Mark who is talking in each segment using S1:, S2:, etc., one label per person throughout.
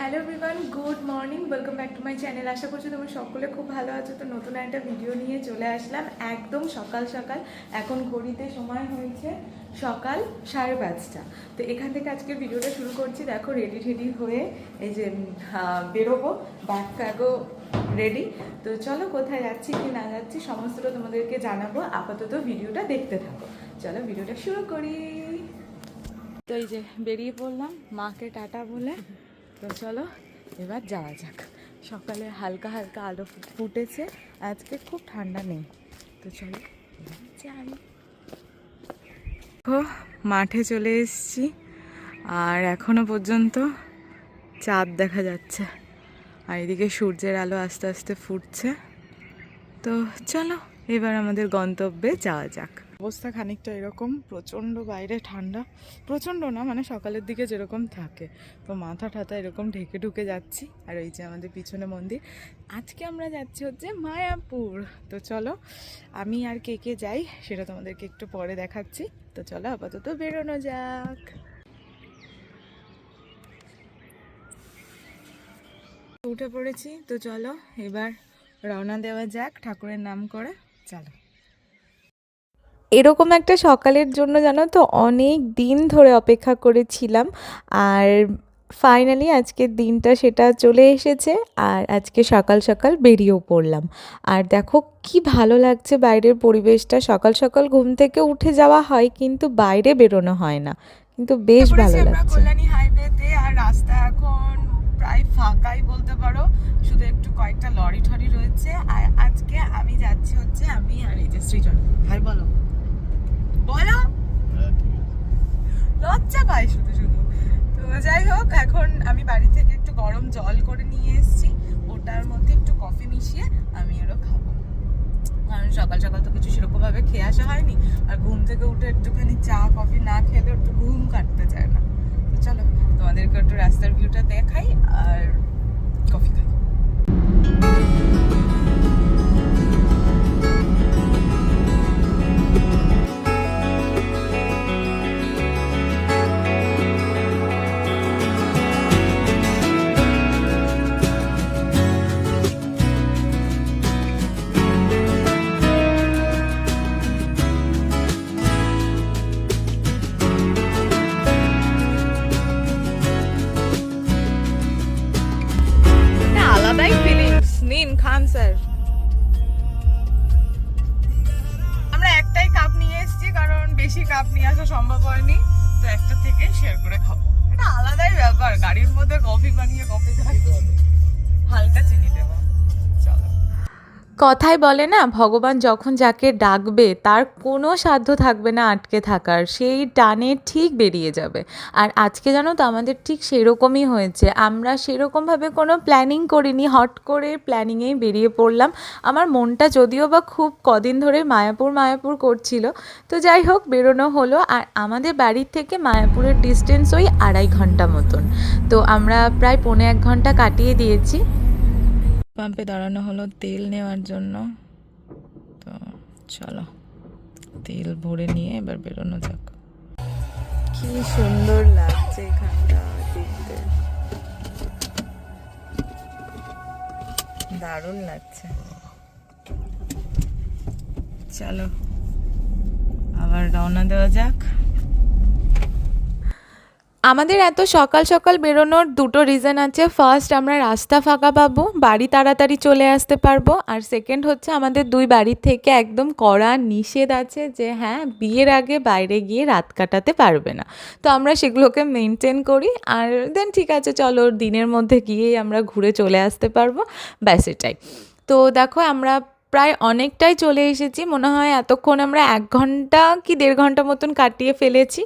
S1: Hello everyone good morning welcome back to my channel আশা করছি তোমরা সকলে খুব ভালো আছো। তো নতুন একটা ভিডিও নিয়ে চলে আসলাম। একদম সকাল সকাল। এখন ঘড়িতে সময় হয়েছে সকাল সাড়ে পাঁচটা। তো এখান থেকে আজকে ভিডিওটা শুরু করছি। দেখো রেডি টেডি হয়ে এই যে বেরোবো। ব্যাগ ফ্যাগও রেডি তো চলো, কোথায় যাচ্ছি, কি না যাচ্ছি, সমস্তটা তোমাদেরকে জানাব। আপাতত ভিডিওটা দেখতে থাকো। চলো ভিডিওটা শুরু করি। তো এই যে, বেরিয়ে পড়লাম। মাকে টাটা বলে তো চলো, এবার যাওয়া যাক। সকালে হালকা হালকা আলো ফুটেছে, আজকে খুব ঠান্ডা নেই। তো চলো যাই। মাঠে চলে এসেছি, আর এখনও পর্যন্ত চাঁদ দেখা যাচ্ছে। আর এদিকে সূর্যের আলো আস্তে আস্তে ফুটছে। তো চলো, এবার আমাদের গন্তব্যে যাওয়া যাক। অবস্থা খানিকটা এরকম, প্রচণ্ড বাইরে ঠান্ডা। প্রচণ্ড না মানে সকালের দিকে যেরকম থাকে। তো মাথা ঠাথা এরকম ঢেকে ঢুকে যাচ্ছি, আর ওই যে আমাদের পিছনে মন্দির। আজকে আমরা যাচ্ছি হচ্ছে মায়াপুর। তো চলো, আমি আর কে কে যাই সেটা তোমাদেরকে একটু পরে দেখাচ্ছি। তো চলো, আপাতত বেরোনো যাক। উঠে পড়েছি, তো চলো, এবার রওনা দেওয়া যাক ঠাকুরের নাম করে। চলো।
S2: এরকম একটা সকালের জন্য জানো তো অনেক দিন ধরে অপেক্ষা করেছিলাম। আর ফাইনালি আজকের দিনটা সেটা চলে এসেছে আর আজকে সকাল সকাল বেরিয়েও পড়লাম। আর দেখো কি ভালো লাগছে বাইরের পরিবেশটা। সকাল সকাল ঘুম থেকে উঠে যাওয়া হয় কিন্তু বাইরে বেরোনো হয় না। কিন্তু বেশ ভালো লাগছে।
S1: কল্যাণী হাইওয়েতে আর রাস্তা এখন প্রায় ফাঁকাই বলতে পারো। শুধু একটু কয়েকটা লরি ঠরি রয়েছে। আর আজকে আমি যাচ্ছি হচ্ছে আমি আর এই যে সৃজন। ভাই বলো। বলো? লজ্জা পাই শুধু শুধু। তো যাই হোক, এখন আমি বাড়ি থেকে একটু গরম জল করে নিয়ে এসেছি। ওটার মধ্যে একটু কফি মিশিয়ে আমি ওরও খাব। কারণ সকাল সকাল তো কিছু সেরকম ভাবে খেয়ে আসা হয়নি। আর ঘুম থেকে উঠে একটুখানি চা, কফি না খেলে একটু ঘুম কাটতে চায় না। তো চলো, তোমাদেরকে একটু রাস্তার ভিউটা দেখাই আর কফি খাই। বেশি কাপ নিয়ে আসা সম্ভব হয়নি, তো একটা থেকে শেয়ার করে খাব। এটা আলাদাই ব্যাপার, গাড়ির মধ্যে কফি বানিয়ে কফি খাই। হালকা চিনি
S2: কথায় বলে না, ভগবান যখন যাকে ডাকবে, তার কোনো সাধ্য থাকবে না আটকে থাকার। সেই টানে ঠিক বেরিয়ে যাবে। আর আজকে জানো তো, আমাদের ঠিক সেরকমই হয়েছে। আমরা সেরকমভাবে কোনো প্ল্যানিং করিনি, হট করে প্ল্যানিংয়েই বেরিয়ে পড়লাম। আমার মনটা যদিও বা খুব কদিন ধরে মায়াপুর মায়াপুর করছিল। তো যাই হোক, বেরোনো হলো। আর আমাদের বাড়ির থেকে মায়াপুরের ডিস্টেন্স ওই আড়াই ঘণ্টা মতন। তো আমরা প্রায় পৌনে এক ঘণ্টা কাটিয়ে দিয়েছি।
S1: পাম্পে দাঁড়ানো হলো তেল নেওয়ার জন্য। তো চলো তেল ভরে নিয়ে এবার বেরোনো যাক। কি সুন্দর লাগছে এখানটা দেখতে। দারুণ লাগছে। চলো আবার রওনা দেওয়া যাক।
S2: আমাদের এত সকাল সকাল বেরোনোর দুটো রিজন আছে। ফার্স্ট আমরা রাস্তা ফাঁকা পাবো, বাড়ি তাড়াতাড়ি চলে আসতে পারব। আর সেকেন্ড হচ্ছে আমাদের দুই বাড়ির থেকে একদম কড়া নিষেধ আছে যে হ্যাঁ বিয়ের আগে বাইরে গিয়ে রাত কাটাতে পারবে না। তো আমরা সেগুলোকে মেনটেন করি। আর দেন ঠিক আছে, চলো, দিনের মধ্যে গিয়েই আমরা ঘুরে চলে আসতে পারব। ব্যাস এটাই। তো দেখো, আমরা প্রায় অনেকটাই চলে এসেছি। মনে হয় এতক্ষণ আমরা এক ঘণ্টা কি দেড় ঘণ্টা মতন কাটিয়ে ফেলেছি।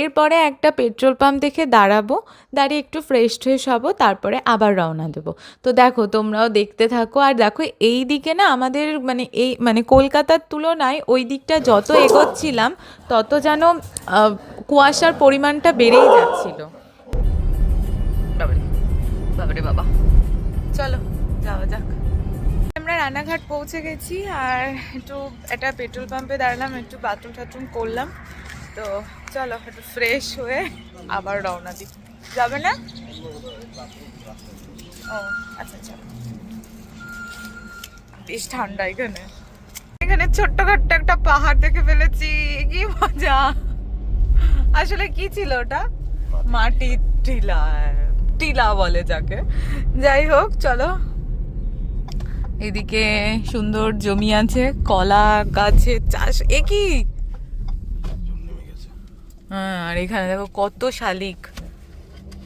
S2: এরপরে একটা পেট্রোল পাম্প দেখে দাঁড়াবো দাঁড়িয়ে একটু ফ্রেশ ট্রেশ হব তারপরে আবার রওনা দেবো। তো দেখো তোমরাও দেখতে থাকো। আর দেখো এই দিকে না আমাদের মানে এই মানে কলকাতার তুলনায় ওই দিকটা যত এগোচ্ছিলাম তত যেন কুয়াশার পরিমাণটা বেড়েই যাচ্ছিল।
S1: বাবারে বাবা। চলো যাওয়া যাক। রানাঘাট পৌঁছে গেছি আর একটু একটা পেট্রোল পাম্পে দাঁড়ালাম, একটু বাথরুম টাথরুম করলাম। তো চলো, একটু ফ্রেশ হয়ে আবার রওনা দিই। যাবে না? ও আচ্ছা আচ্ছা। বেশ ঠান্ডা এখানে। এখানে ছোট্টখাট্ট একটা পাহাড় দেখে ফেলেছি। কি মজা। আসলে কি ছিল ওটা? মাটির টিলা টিলা বলে যাকে। যাই হোক, চলো। এদিকে সুন্দর জমি আছে, কলা গাছের চাষ, এ কি? হ্যাঁ আর এখানে দেখো কত শালিক।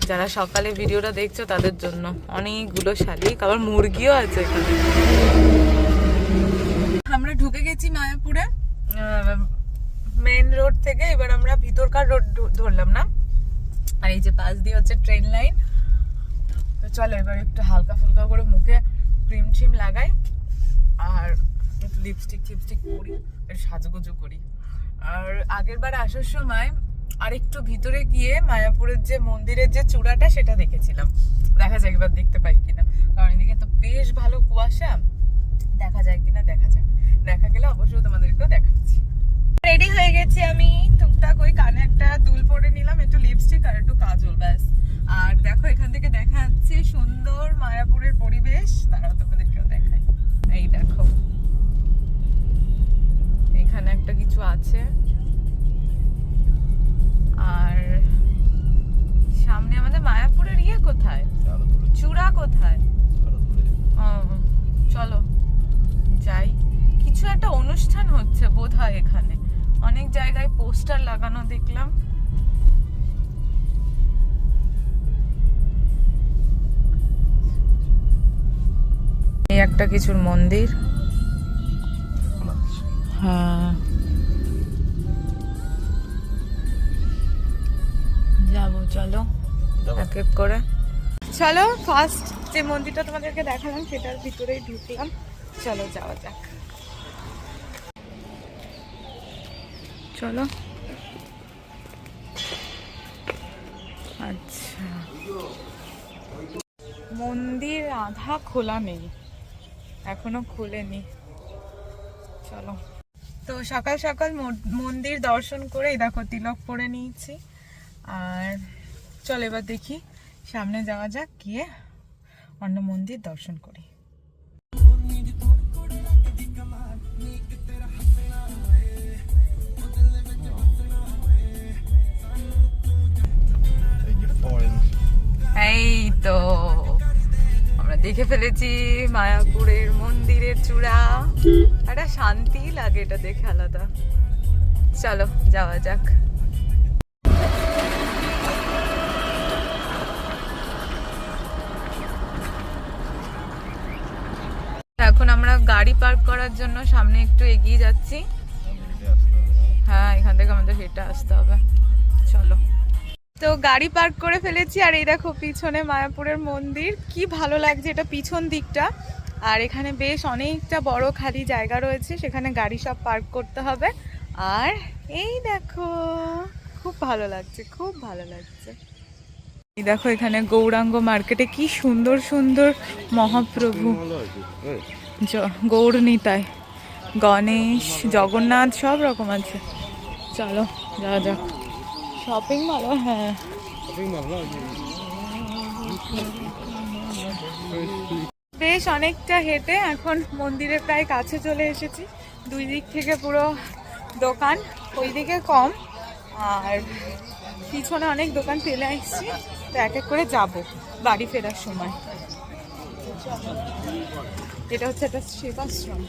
S1: যারা সকালে ভিডিওটা দেখছ তাদের জন্য অনেকগুলো শালিক, আবার মুরগিও আছে আমরা ঢুকে গেছি মায়াপুরে মেন রোড থেকে, এবার আমরা ভিতরকার রোড ধরলাম না। আর এই যে পাশ দিয়ে হচ্ছে ট্রেন লাইন তো চলো এবার একটু হালকা ফুলকা করে মুখে ক্রিম ট্রিম লাগাই আর একটু লিপস্টিক টিপস্টিক করি সাজুগুজু করি। আর আগের বার আসার সময় আর একটু ভিতরে গিয়ে মায়াপুরের যে মন্দিরের যে চূড়াটা, সেটা দেখেছিলাম। দেখা যাক এবার দেখতে পাই কিনা। কারণ এদিকে তো বেশ ভালো কুয়াশা। দেখা যায় কিনা, দেখা যাক। দেখা গেলে অবশ্যই তোমাদেরকেও দেখাচ্ছি। রেডি হয়ে গেছি আমি টুকটাক ওই অনুষ্ঠান হচ্ছে বোধ হয় এখানে। অনেক জায়গায় পোস্টার লাগানো দেখলাম। এই একটা কিছুর মন্দির। হ্যাঁ। যাব চলো। এক এক করে। চলো ফার্স্ট যে মন্দিরটা তোমাদেরকে দেখালাম সেটার ভিতরেই ঢুকলাম। চলো যাওয়া যাক। চলো। আচ্ছা। মন্দির আধা খোলা নেই, এখনও খোলেনি। চলো। তো সকাল সকাল মন্দির দর্শন করে দেখো তিলক পরে নিয়েছি। আর চলো এবার দেখি, সামনে যাওয়া যাক, গিয়ে অন্য মন্দির দর্শন করি। এই তো আমরা দেখে ফেলেছি মায়াপুরের মন্দিরের চূড়া। একটা শান্তি লাগে এটা দেখে আলাদা। চলো যাওয়া যাক। এখন আমরা গাড়ি পার্ক করার জন্য সামনে একটু এগিয়ে যাচ্ছি। হ্যাঁ এখান থেকে আমাদের হেঁটে আসতে হবে। তো গাড়ি পার্ক করে ফেলেছি আর এই দেখো পিছনে মায়াপুরের মন্দির। কি ভালো লাগছে এটা পিছন দিকটা। আর এখানে বেশ অনেকটা বড় খালি জায়গা রয়েছে, সেখানে গাড়ি সব পার্ক করতে হবে। আর এই দেখো, খুব ভালো লাগছে, খুব ভালো লাগছে। এই দেখো এখানে গৌরাঙ্গ মার্কেটে কি সুন্দর সুন্দর মহাপ্রভু। জ- গৌর নিতাই গণেশ, জগন্নাথ, সব রকম আছে। চলো, যাওয়া যাক। শপিং মল হ্যাঁ। শপিং মল বেশ অনেকটা হেঁটে এখন মন্দিরের প্রায় কাছে চলে এসেছি। দুই দিক থেকে পুরো দোকান ওই দিকে কম আর পিছনে অনেক দোকান ফেলে আসছি তো এক এক করে যাব বাড়ি ফেরার সময়। এটা হচ্ছে একটা সেবাশ্রম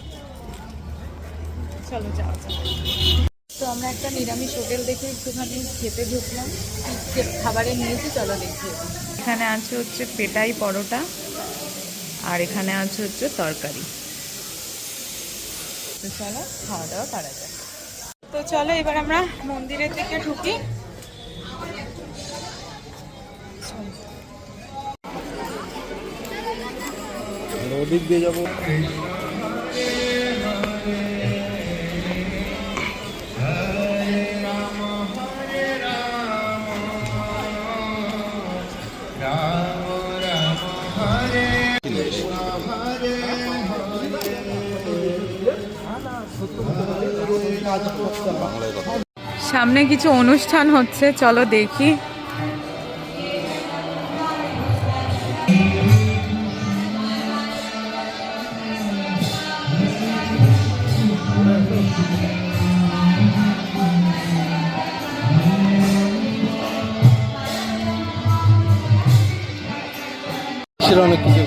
S1: চলো যাওয়া যাক। তো আমরা একটা নিরামিষ হোটেল দেখে একটুখানি খেতে ঢুকলাম। কি খাবারে নিয়েছি চলো দেখি। এখানে আছে হচ্ছে পেটাই পরোটা আর এখানে আছে হচ্ছে তরকারি। তো চলো খাওয়া দাওয়া করা যাক। তো চলো এবার আমরা মন্দিরের দিকে ঢুকি।
S3: ওদিক দিয়ে যাব।
S1: সামনে কিছু অনুষ্ঠান হচ্ছে চলো দেখি।
S3: অনেক কিছু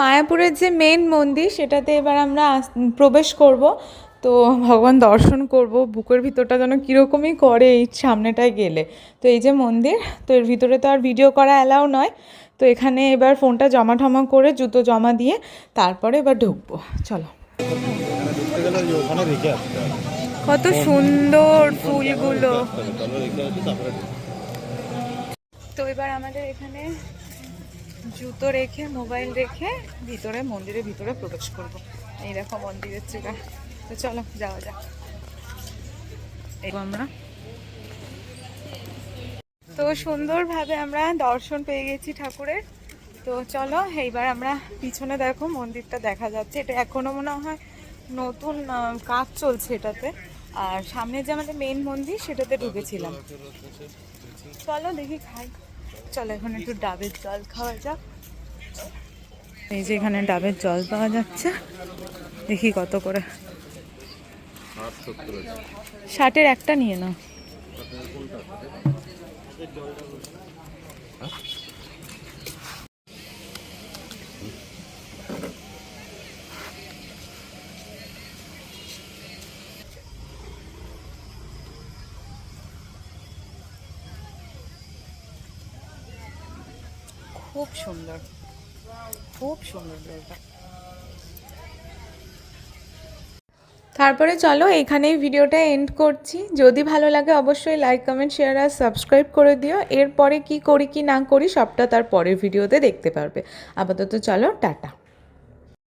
S1: মায়াপুরের যে মেন মন্দির, সেটাতে এবার আমরা প্রবেশ করব। তো ভগবান দর্শন করব। বুকের ভিতরটা যেন কীরকমই করে এই সামনেটায় গেলে। তো এই যে মন্দির, তো এর ভিতরে তো আর ভিডিও করা অ্যালাউ নয়। তো এখানে এবার ফোনটা জমা ঠমা করে জুতো জমা দিয়ে তারপরে এবার ঢুকবো। চলো। কত সুন্দর ফুলগুলো। তো এবার আমাদের এখানে জুতো রেখে, মোবাইল রেখে ভিতরে, মন্দিরের ভিতরে প্রবেশ করব। এই দেখো মন্দিরের চূড়া তো চলো, যাওয়া যাক। আমরা। তো সুন্দরভাবে আমরা দর্শন পেয়ে গেছি ঠাকুরের। তো চলো, এইবার আমরা পিছনে দেখো, মন্দিরটা দেখা যাচ্ছে। এটা এখনও মনে হয় নতুন কাজ চলছে এটাতে। আর সামনে যে আমাদের মেন মন্দির, সেটাতে ঢুকেছিলাম। চলো দেখি, খাই। চলো এখন একটু ডাবের জল খাওয়া যাক। এই যে এখানে ডাবের জল পাওয়া যাচ্ছে। দেখি কত করে। ষাটের একটা নিয়ে নাও। খুব সুন্দর। খুব সুন্দর জলটা তারপরে চলো, এখানেই ভিডিওটা এন্ড করছি। যদি ভালো লাগে অবশ্যই লাইক কমেন্ট শেয়ার আর সাবস্ক্রাইব করে দিও। এরপরে কি করি কি না করি সবটা তার পরের ভিডিওতে দেখতে পারবে। আপাতত চলো, টাটা।